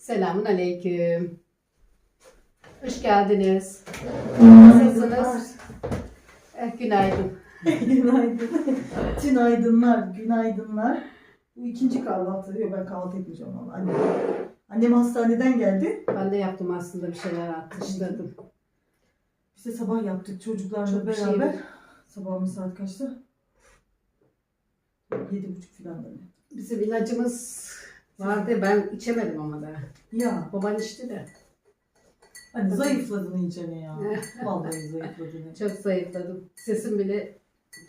Selamun aleyküm. Hoş geldiniz. Nasılsınız? Eh, günaydın. günaydın. Günaydınlar, günaydınlar. Bu ikinci kahvaltı. Yok ben kahvaltı etmeyeceğim ama annem. Annem hastaneden geldi. Ben de yaptım aslında bir şeyler atıştırdım. Biz de sabah yaptık çocuklarla Çok bir şey beraber. yok. Sabahımız saat kaçtı? Yedi buçuk falan ne? Bizim ilacımız vardı. Ben içemedim ama da. Ya Baban içti de. hani zayıfladın iyice ne ya. Vallahi zayıfladın. Çok zayıfladım. Sesim bile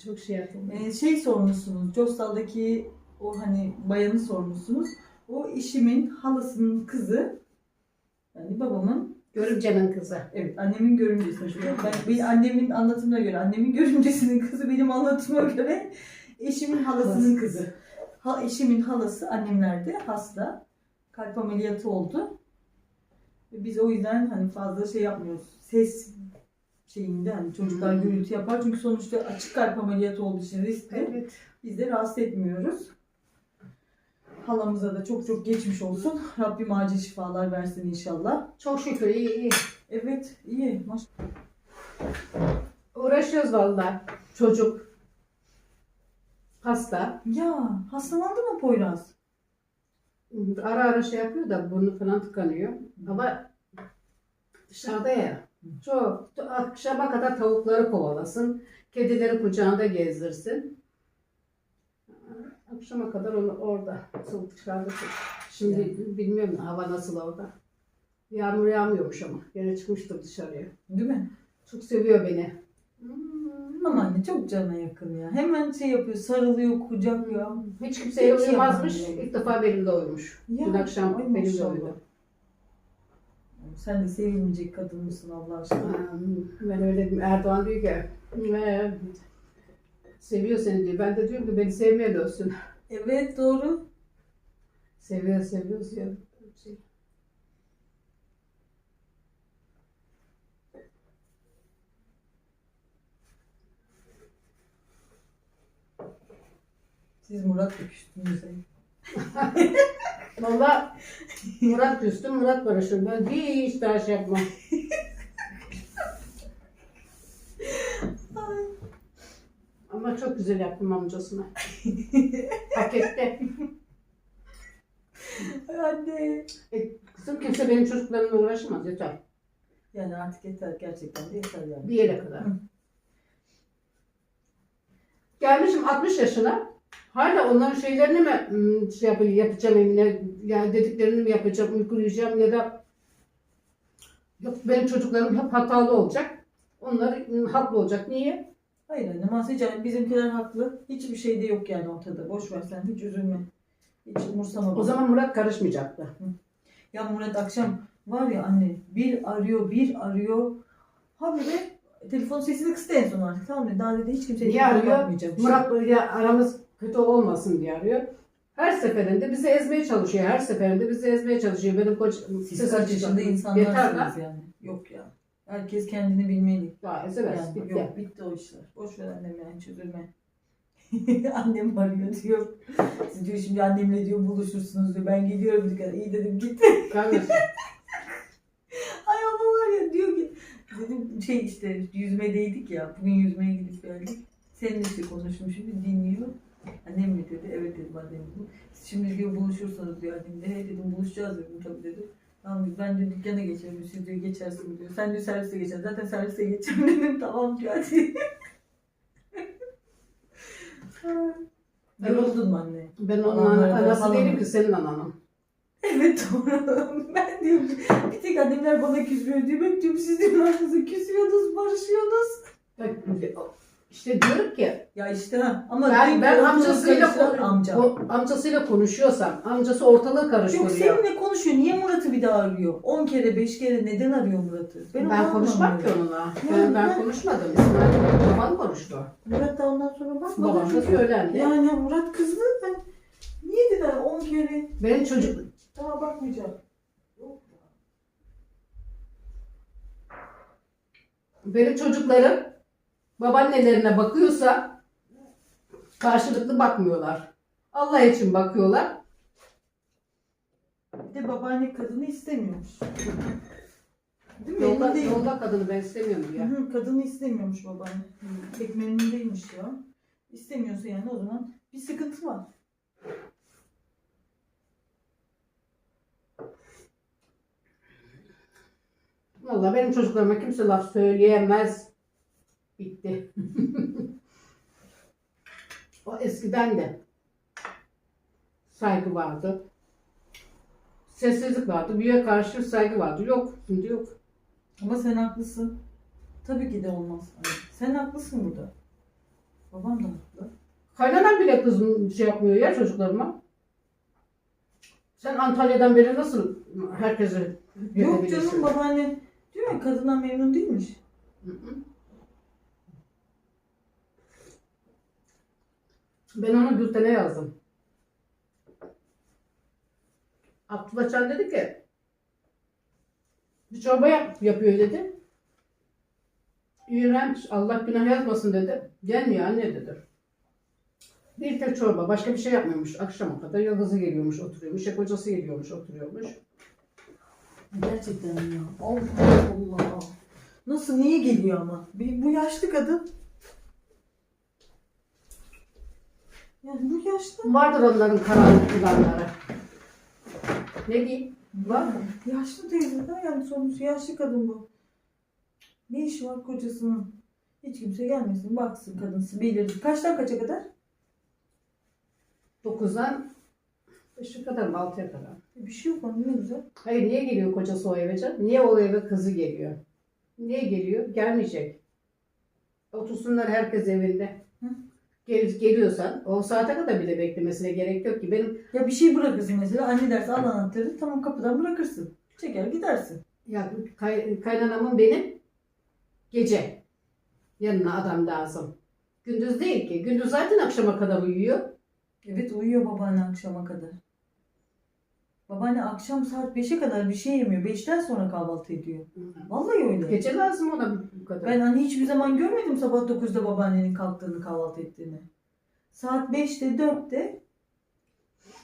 çok şey yapıldı. Ee, şey sormuşsunuz. Costal'daki o hani bayanı sormuşsunuz. O işimin halasının kızı yani babamın Görümcemin kızı. Evet, annemin görümcesi. Ben, bir annemin anlatımına göre, annemin görümcesinin kızı benim anlatıma göre eşimin halasının kızı. Ha, eşimin halası annemlerde hasta. Kalp ameliyatı oldu. Ve Biz o yüzden hani fazla şey yapmıyoruz. Ses şeyinde hani çocuklar Hmm. gürültü yapar. Çünkü sonuçta açık kalp ameliyatı olduğu için riskli. Evet. Biz de rahatsız etmiyoruz. Halamıza da çok çok geçmiş olsun. Rabbim acil şifalar versin inşallah. Çok şükür iyi iyi. Evet, iyi. Maş Uğraşıyoruz vallahi. Çocuk. Hasta. Ya hastalandı mı Poyraz? Ara ara şey yapıyor da burnu falan tıkanıyor. Ama dışarıda ya. Çok. Akşama kadar tavukları kovalasın. Kedileri kucağında gezdirsin. Akşama kadar onu orada. Nasıl dışarıda. Şimdi bilmiyorum hava nasıl orada. Yağmur yağmıyormuş ama. Yine çıkmıştım dışarıya. Değil mi? Çok seviyor beni. Ama anne çok cana yakın ya. Hemen şey yapıyor, sarılıyor, kucaklıyor. Hiç kimseye Hiç uyumazmış. yapamıyor. İlk defa benimle uyumuş. Ya, Dün akşam ay benimle maşallah. uyudu. Sen de sevinecek kadın mısın Allah aşkına? Ha, Ben öyle dedim. Erdoğan diyor ki "Ee, seviyor seni diyor. Ben de diyorum ki beni sevmeye dönsün. Evet doğru. Seviyor seviyor diyor. Şey. Siz Murat öpüştünüz. Valla Murat küstüm Murat barışır. Ben hiç daha şey yapmam. Ama çok güzel yaptım amcasına. Hak etti. Anne. Kızım kimse benim çocuklarımla uğraşamaz yeter. Yani artık yeter gerçekten de yeter yani. Bir yere kadar. Gelmişim 60 yaşına. Hala onların şeylerini mi hmm, şey yapayım, yapacağım evine, yani dediklerini mi yapacağım, uygulayacağım ya da yok benim çocuklarım hep hatalı olacak. Onlar hmm, haklı olacak. Niye? Hayır anne Mahsece yani bizimkiler haklı. Hiçbir şey de yok yani ortada. Boş ver sen hiç üzülme. Hiç umursama. O zaman Murat karışmayacaktı. Ya Murat akşam var ya anne bir arıyor bir arıyor. Ha böyle telefon sesini kıstı en son artık tamam mı? Daha dedi hiç kimseye telefona arıyor? Murat böyle aramız kötü olmasın diye arıyor. Her seferinde bizi ezmeye çalışıyor. Her seferinde bizi ezmeye çalışıyor. Benim kocam Siz kaç yaşında insanlarsınız yani. Yok ya. Herkes kendini bilmeli. Daha ezemez. Yani, bitti. yok bitti o işler. Boş ver annem yani çözülme. Annem arıyor diyor. Siz diyor şimdi annemle diyor buluşursunuz diyor. Ben geliyorum diyor. İyi dedim git. Kardeşim. Ay ama var ya diyor ki dedim şey işte yüzmedeydik ya bugün yüzmeye gidip geldik. Seninle işte konuşmuşum dinliyor. Annem mi dedi? Evet dedim annem dedim. Siz Şimdi diyor buluşursunuz diyor annem de. He dedim buluşacağız dedim tabii dedim. Tamam diyor, ben de dükkana geçerim siz diyor geçersin diyor. Sen diyor servise geçersin. Zaten servise geçeceğim dedim. Tamam diyor hadi. Yoruldun mu anne? Ben onun Alanlara ana- da anası falan değilim mı? ki senin ananım. Evet doğru. Ben diyorum bir tek annemler bana küsmüyor diyor. Ben diyorum siz diyorum aranızda küsüyorsunuz, barışıyorsunuz. Ben- İşte diyorum ki Ya işte ha. Ama ben, ben amcasıyla amca. amca. amcasıyla konuşuyorsam amcası ortalığı Yok karıştırıyor. seninle konuşuyor. Niye Murat'ı bir daha arıyor? 10 kere 5 kere neden arıyor Murat'ı? Ben, onu konuşmam ki anlamıyorum. onunla. Ben, ben ben- konuşmadım. İsmail baban konuştu. Murat da ondan sonra bakmadı. Babam da çünkü. söylendi. Yani Murat kızdı. Ben, niye dediler 10 kere? Benim çocuk Daha bakmayacağım. Yok. benim çocuklarım babaannelerine bakıyorsa karşılıklı bakmıyorlar. Allah için bakıyorlar. Bir de babaanne kadını istemiyormuş. Değil mi? Yolda, değil. yolda kadını ben istemiyorum Hı ya. hı, kadını istemiyormuş babaanne. Değilmiş ya. İstemiyorsa yani o zaman bir sıkıntı var. Vallahi benim çocuklarıma kimse laf söyleyemez. Bitti. o eskiden de saygı vardı. Sessizlik vardı. Büyüğe karşı saygı vardı. Yok. Şimdi yok. Ama sen haklısın. Tabii ki de olmaz. Sen haklısın burada. Babam da haklı. Kaynanan bile kızım şey yapmıyor ya çocuklarıma. Sen Antalya'dan beri nasıl herkese Yok güvenebilirsin? canım babaanne diyor ya kadından memnun değilmiş. Hı hı. Ben onu Gülten'e yazdım. Abdullah Çan dedi ki bir çorba yap, yapıyor dedi. İğrenç Allah günah yazmasın dedi. Gelmiyor anne dedi. Bir tek çorba başka bir şey yapmıyormuş akşama kadar. Ya kızı geliyormuş oturuyormuş ya kocası geliyormuş oturuyormuş. Gerçekten ya. Allah Allah. Nasıl niye geliyor ama? Bir, bu yaşlı kadın. Yani bu yaşlı. Vardır onların karanlık planları. Ne diyeyim? Var mı? Yaşlı teyze de yani sonuçta yaşlı kadın bu. Ne işi var kocasının? Hiç kimse gelmesin, baksın kadınsın, bilir. Kaçtan kaça kadar? 9'dan 5'e kadar mı 6'ya kadar? Bir şey yok onun ne güzel. Hayır niye geliyor kocası o eve canım? Niye o eve kızı geliyor? Niye geliyor? Gelmeyecek. Otursunlar herkes evinde. Hı. Gel, geliyorsan o saate kadar bile beklemesine gerek yok ki. Benim Ya bir şey bırakırsın mesela. Anne derse al anahtarı. Tamam kapıdan bırakırsın. Çeker gidersin. ya kay, kaynanamın benim gece yanına adam lazım. Gündüz değil ki. Gündüz zaten akşama kadar uyuyor. Evet uyuyor babaanne akşama kadar. Babaanne akşam saat 5'e kadar bir şey yemiyor. 5'ten sonra kahvaltı ediyor. Vallahi öyle. Gece lazım ona bu kadar. Ben hani hiçbir zaman görmedim sabah 9'da babaannenin kalktığını kahvaltı ettiğini. Saat 5'te 4'te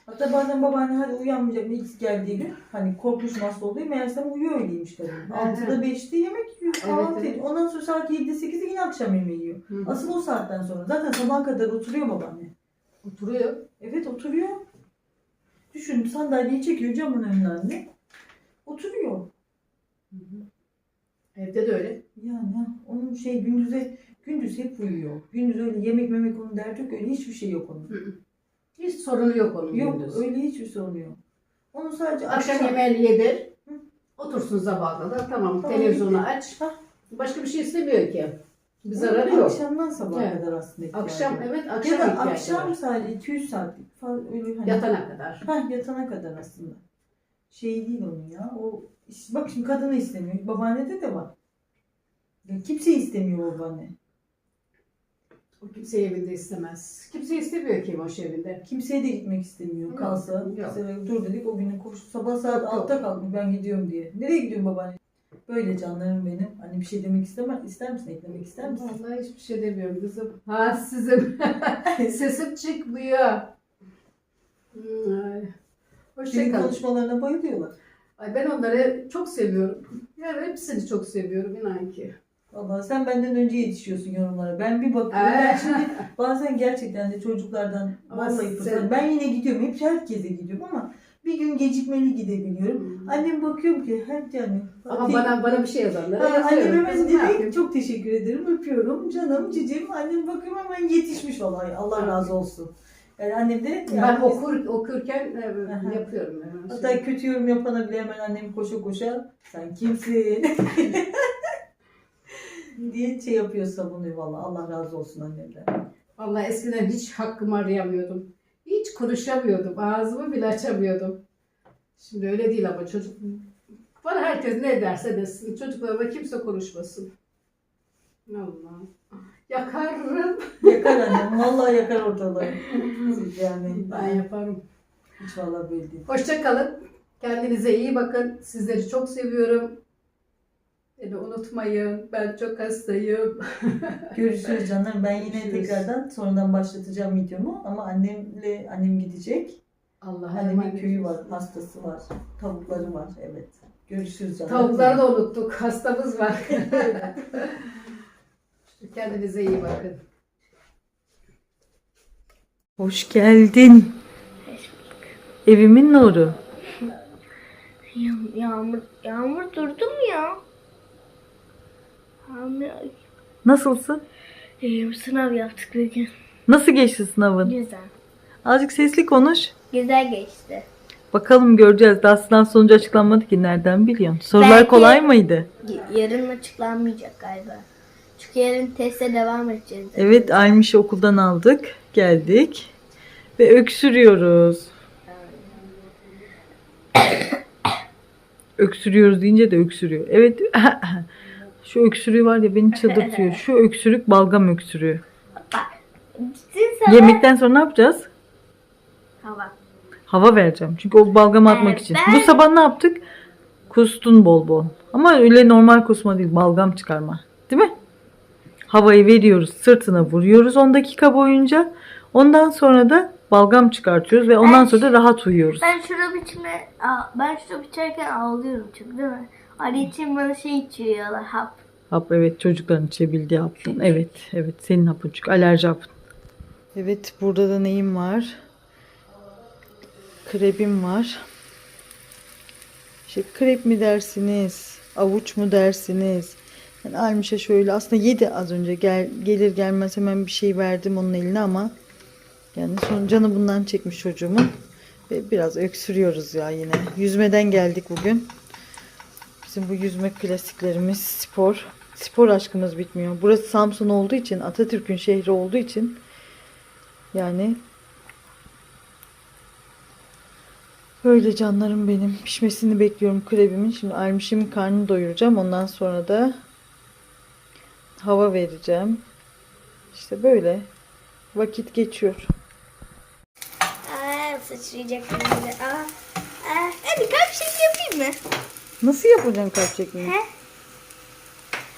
hatta bazen babaanne hadi uyanmayacak ilk geldiği gün hani korkmuş hasta olduğu meğersem uyuyor öyleymiş kadın. 6'da 5'te yemek yiyor kahvaltı evet. ediyor. Ondan sonra saat 7'de 8'de yine akşam yemeği yiyor. Asıl o saatten sonra zaten sabah kadar oturuyor babaanne. Oturuyor. Evet oturuyor. Düşün sandalyeyi çekiyor camın önüne anne. Oturuyor. Evde de öyle. Yani ha, onun şey gündüze gündüz hep uyuyor. Gündüz öyle yemek memek onun derdi yok öyle hiçbir şey yok onun. Hiç sorunu yok onun Yok gündüz. öyle hiçbir sorunu yok. Onun sadece Akşam yemeğini yedir. Hı. Otursun sabaha kadar. Tamam, Tamam, televizyonu aç. Hah. Başka bir şey istemiyor ki. Bir zararı yok. Akşamdan sabaha Evet. kadar aslında ihtiyacı Akşam var. evet akşam ya da ihtiyacı akşam var. sadece 200 saatlik falan öyle hani. Yatana kadar. Heh, yatana kadar aslında. Şey değil onun ya. O işte bak şimdi kadını istemiyor. Babaannede de var. Ya kimse istemiyor babaanne. O kimse evinde istemez. Kimse istemiyor ki boş evinde. Kimseye de gitmek istemiyor. Yok, Kalsa. yok. Mesela dur dedik o günün koşu sabah saat Yok, yok. 6'da kalkmış ben gidiyorum diye. Nereye gidiyorsun babaanne? Böyle canlarım benim. Hani bir şey demek istemez. İster misin? Eklemek ister misin? Vallahi hiçbir şey demiyorum kızım. Halsizim. Sesim çıkmıyor. Hmm. Senin Hoşçakalın. konuşmalarına bayılıyorlar. Ay ben onları çok seviyorum. Yani hepsini çok seviyorum inan ki. Vallahi sen benden önce yetişiyorsun yorumlara. Ben bir bakıyorum. Ben şimdi bazen gerçekten de çocuklardan Ama vallahi sen- fırsat. Ben yine gidiyorum. Hep herkese gidiyorum ama bir gün gecikmeli gidebiliyorum. Annem bakıyorum ki hep yani. Ama bana bana bir şey yazanlara Ha, Annem yazıyorum. hemen Kızım, ne direkt çok teşekkür ederim öpüyorum canım cicim annem bakıyorum hemen yetişmiş vallahi Allah razı olsun. Yani annem de yani Ben okur, okurken e, Aha. yapıyorum. hemen. hatta kötü yorum yapana bile hemen annem koşa koşa sen kimsin diye şey yapıyor savunuyor vallahi Allah razı olsun annemden. Vallahi eskiden hiç hakkımı arayamıyordum. Hiç konuşamıyordum. Ağzımı bile açamıyordum. Şimdi öyle değil ama çocuk... Bana herkes ne derse desin. Çocuklarıma kimse konuşmasın. Allah. Yakarım. Yakar annem vallahi yakar ortalığı. Siz yani Ben yaparım. hiç böyle değil. Hoşça kalın. Kendinize iyi bakın. Sizleri çok seviyorum. Beni unutmayın. Ben çok hastayım. Görüşürüz canlarım. Ben yine Görüşürüz. tekrardan sonradan başlatacağım videomu ama annemle annem gidecek. Allah'a Annemin emanet köyü var, olsun. hastası var, tavukları var. Evet. Görüşürüz canım. Tavukları da unuttuk. Hastamız var. Kendinize iyi bakın. Hoş geldin. Evimin nuru. Ya- Yağmur, yağmur durdu mu ya? Nasılsın? Ee, sınav yaptık bugün. Nasıl geçti sınavın? Güzel. Azıcık sesli konuş. Güzel geçti. Bakalım göreceğiz. Daha sınav sonucu açıklanmadı ki. Nereden biliyorsun? Sorular Belki- kolay mıydı? Yarın açıklanmayacak galiba. Çünkü yarın teste devam edeceğiz. Evet Aymiş'i okuldan aldık. Geldik. Ve öksürüyoruz. öksürüyoruz deyince de öksürüyor. Evet. Şu öksürüğü var ya beni çıldırtıyor. Şu öksürük balgam öksürüğü. Sabah... Yemekten sonra ne yapacağız? Hava. Hava vereceğim. Çünkü o balgamı atmak Evet, için. ben- Bu sabah ne yaptık? Kustun bol bol. Ama öyle normal kusma değil. Balgam çıkarma. Değil mi? Havayı veriyoruz. Sırtına vuruyoruz 10 dakika boyunca. Ondan sonra da balgam çıkartıyoruz ve ondan Ben- sonra da rahat uyuyoruz. Ben şurap içme, Aa, ben şurap içerken ağlıyorum çünkü değil mi? Ali için bana şey içiriyorlar hap. Hap evet çocukların içebildiği hapın. Evet evet senin hapın çünkü alerji hapın. Evet burada da neyim var? Krebim var. İşte krep mi dersiniz? Avuç mu dersiniz? Yani Almiş'e şöyle aslında yedi az önce gel, gelir gelmez hemen bir şey verdim onun eline ama yani son canı bundan çekmiş çocuğumun. Ve biraz öksürüyoruz ya yine. Yüzmeden geldik bugün. Bizim bu yüzme klasiklerimiz spor. Spor aşkımız bitmiyor. Burası Samsun olduğu için, Atatürk'ün şehri olduğu için yani böyle canlarım benim. Pişmesini bekliyorum krebimin. Şimdi Almiş'imin karnını doyuracağım. Ondan sonra da hava vereceğim. İşte böyle vakit geçiyor. Aa, sıçrayacak. Aa, aa, hadi kalp şekli yapayım mı? Nasıl yapacaksın kalp çekmeyi? He?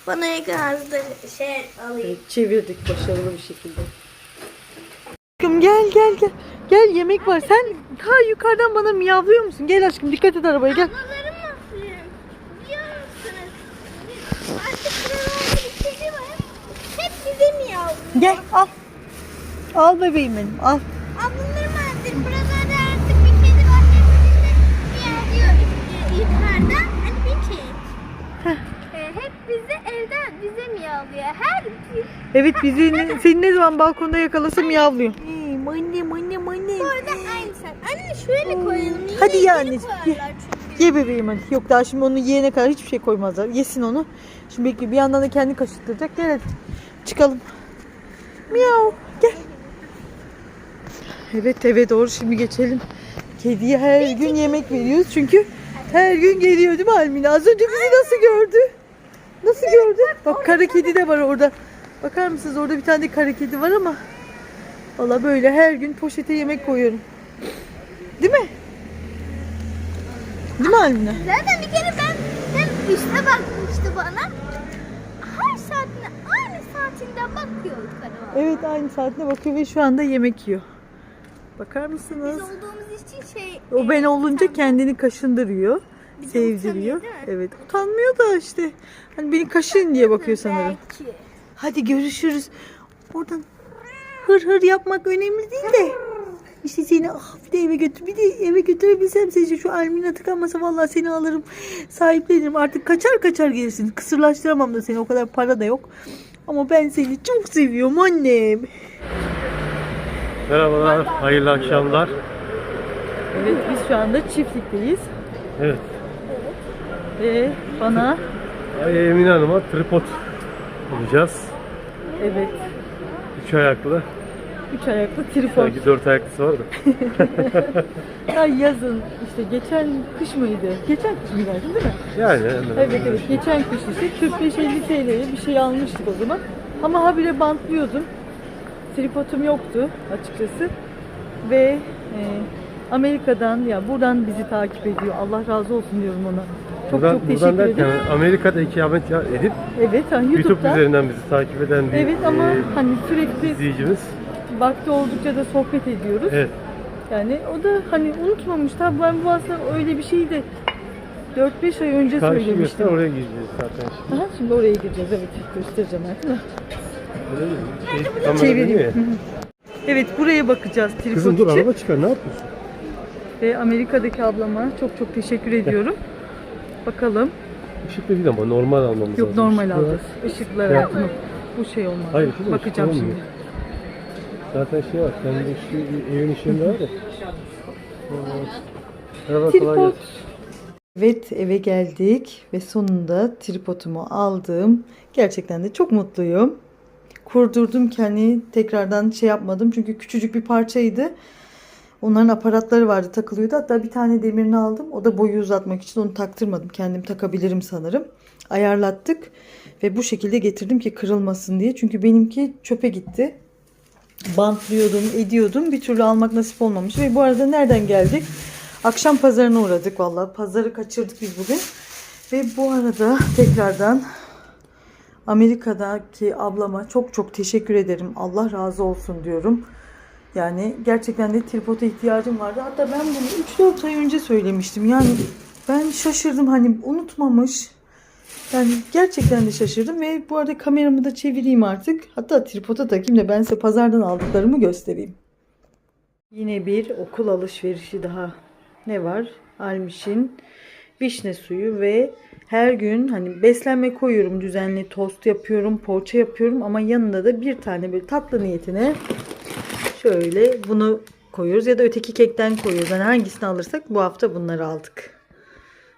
Bana yakın ağızda şey alayım. Çevirdik başarılı bir şekilde. Aşkım gel gel gel. Gel yemek var. Sen ta yukarıdan bana miyavlıyor musun? Gel aşkım dikkat et arabaya gel. Nasıl? Biliyor musunuz? Artık buralarda bir kedi var. Hep bize mi yavrum? Gel al. Al bebeğim benim al. Ablalarım artık buralarda bize miyavlıyor. Her gün. Evet bizi ne- seni ne zaman balkonda yakalasa miyavlıyor. Annem annem annem. Bu arada aynı sen. Anne şöyle koyalım. Yine Hadi ya anneciğim, ye. koyarlar çünkü. Ye bebeğim hadi. Yok daha şimdi onu yiyene kadar hiçbir şey koymazlar. Yesin onu. Şimdi bekle bir yandan da kendi kaşıttıracak. Gel hadi. Çıkalım. Miyav. Gel. Evet eve doğru şimdi geçelim. Kediye her gün yemek veriyoruz çünkü her gün geliyor değil mi Almina? Az önce bizi nasıl gördü? Nasıl gördü? Bak kara kedi de var orada. Bakar mısınız orada bir tane de kara kedi var ama Valla böyle her gün poşete yemek koyuyorum. Değil mi? Değil mi Almina? Zaten bir kere ben hem üste bakmıştı bana. Her saatine aynı saatinde bakıyor yukarı bana. Evet aynı saatine bakıyor ve şu anda yemek yiyor. Bakar Biz mısınız? olduğumuz için şey... O ben olunca utanmıyor. kendini kaşındırıyor. Sevdiriyor. Evet utanmıyor da işte. Hani beni kaşın diye bakıyor sanırım. Belki. Hadi görüşürüz. Oradan hır hır yapmak önemli değil de. İşte seni ah bir de eve götür. Bir de eve götürebilsem seni şu Almina tıkanmasa vallahi seni alırım. Sahiplenirim. Artık kaçar kaçar gelirsin. Kısırlaştıramam da seni. O kadar para da yok. Ama ben seni çok seviyorum annem. Merhabalar, hayırlı akşamlar. Evet biz şu anda çiftlikteyiz. Evet, Ve bana Ay Emine Hanım'a tripod bulacağız. evet Üç ayaklı. üç ayaklı tripod. Sanki dört ayaklısı var da. Ay yazın işte geçen kış mıydı? Geçen kış mıydı değil mi? Yani hemen. Evet evet geçen kış işte 45-50 TL'ye bir şey almıştık o zaman. Ama habire bantlıyordum. Tripodum yoktu açıkçası. Ve e, Amerika'dan ya buradan bizi takip ediyor. Allah razı olsun diyorum ona. Çok buradan, çok teşekkür buradan derken ederim. Amerika'da ikamet edip Evet ha, YouTube YouTube'da. üzerinden bizi takip eden bir Evet ama e, hani sürekli izleyicimiz. vakti oldukça da sohbet ediyoruz. Evet, Yani o da hani unutmamış. Tabii ben bu aslında öyle bir şeyi de 4-5 ay önce Karşı söylemiştim. oraya gireceğiz zaten şimdi. Aha, şimdi oraya gideceğiz evet göstereceğim artık. Şey, Çevireyim. Evet buraya bakacağız tripod Kızım dur için. araba çıkar ne yapıyorsun? Ve Amerika'daki ablama çok çok teşekkür ediyorum. Bakalım. Işıklı değil ama normal almamız Yok lazım. normal Işıklı alacağız. var. Işıklar Ya. Bu şey olmaz. Hayır, şimdi Bakacağım şimdi. Zaten şey var. Kendi şu evin işinde var ya. Merhaba kolay gelsin. Evet eve geldik ve sonunda tripodumu aldım. Gerçekten de çok mutluyum. Kurdurdum kendi tekrardan şey yapmadım çünkü küçücük bir parçaydı. Onların aparatları vardı takılıyordu. Hatta bir tane demirini aldım. O da boyu uzatmak için onu taktırmadım. Kendim takabilirim sanırım. Ayarlattık ve bu şekilde getirdim ki kırılmasın diye. Çünkü benimki çöpe gitti. Bantlıyordum, ediyordum. Bir türlü almak nasip olmamış. Ve bu arada nereden geldik? Akşam pazarına uğradık vallahi. Pazarı kaçırdık biz bugün. Ve bu arada tekrardan Amerika'daki ablama çok çok teşekkür ederim. Allah razı olsun diyorum. Yani gerçekten de tripoda ihtiyacım vardı. Hatta ben bunu 3-4 ay önce söylemiştim. Yani ben şaşırdım hani unutmamış. Yani gerçekten de şaşırdım ve bu arada kameramı da çevireyim artık. Hatta tripoda takayım da ben size pazardan aldıklarımı göstereyim. Yine bir okul alışverişi daha. Ne var? Almiş'in vişne suyu ve her gün hani beslenme koyuyorum düzenli tost yapıyorum, poğaça yapıyorum ama yanında da bir tane böyle tatlı niyetine şöyle bunu koyuyoruz ya da öteki kekten koyuyoruz. Yani hangisini alırsak bu hafta bunları aldık.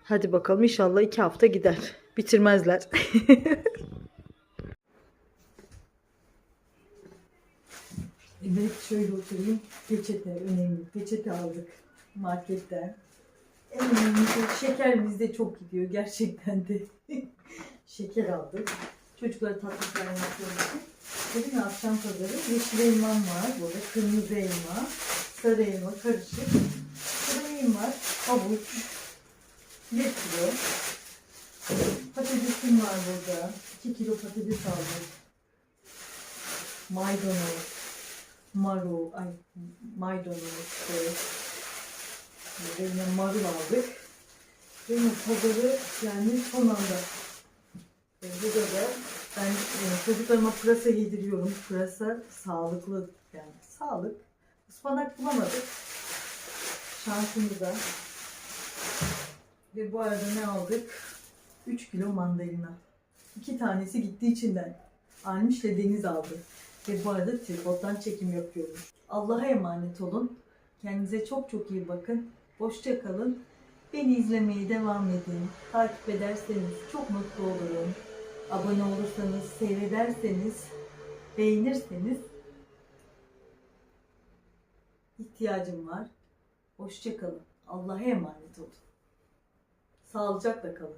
Hadi bakalım inşallah iki hafta gider. Bitirmezler. Evet şöyle oturayım. Peçete önemli. Peçete aldık marketten. En önemlisi şeker bizde çok gidiyor gerçekten de. şeker aldık. Çocuklara tatlı için. Dedim ya akşam pazarı yeşil elmam var. Burada kırmızı elma, sarı elma karışık. Neyim var? Havuç. 1 kilo. Patatesim var burada. 2 kilo patates aldık. Maydanoz marul, ay maydanoz, işte, üzerine marul aldık. Ve pazarı yani son anda. Burada da ben e, çocuklarıma pırasa yediriyorum. Pırasa sağlıklı yani sağlık. Ispanak bulamadık. Şansımıza. Ve bu arada ne aldık? 3 kilo mandalina. İki tanesi gitti içinden. Almış ve Deniz aldı. Ve bu arada tripoddan çekim yapıyorum. Allah'a emanet olun. Kendinize çok çok iyi bakın. Hoşça kalın. Beni izlemeye devam edin. Takip ederseniz çok mutlu olurum. Abone olursanız, seyrederseniz, beğenirseniz ihtiyacım var. Hoşça kalın. Allah'a emanet olun. Sağlıcakla kalın.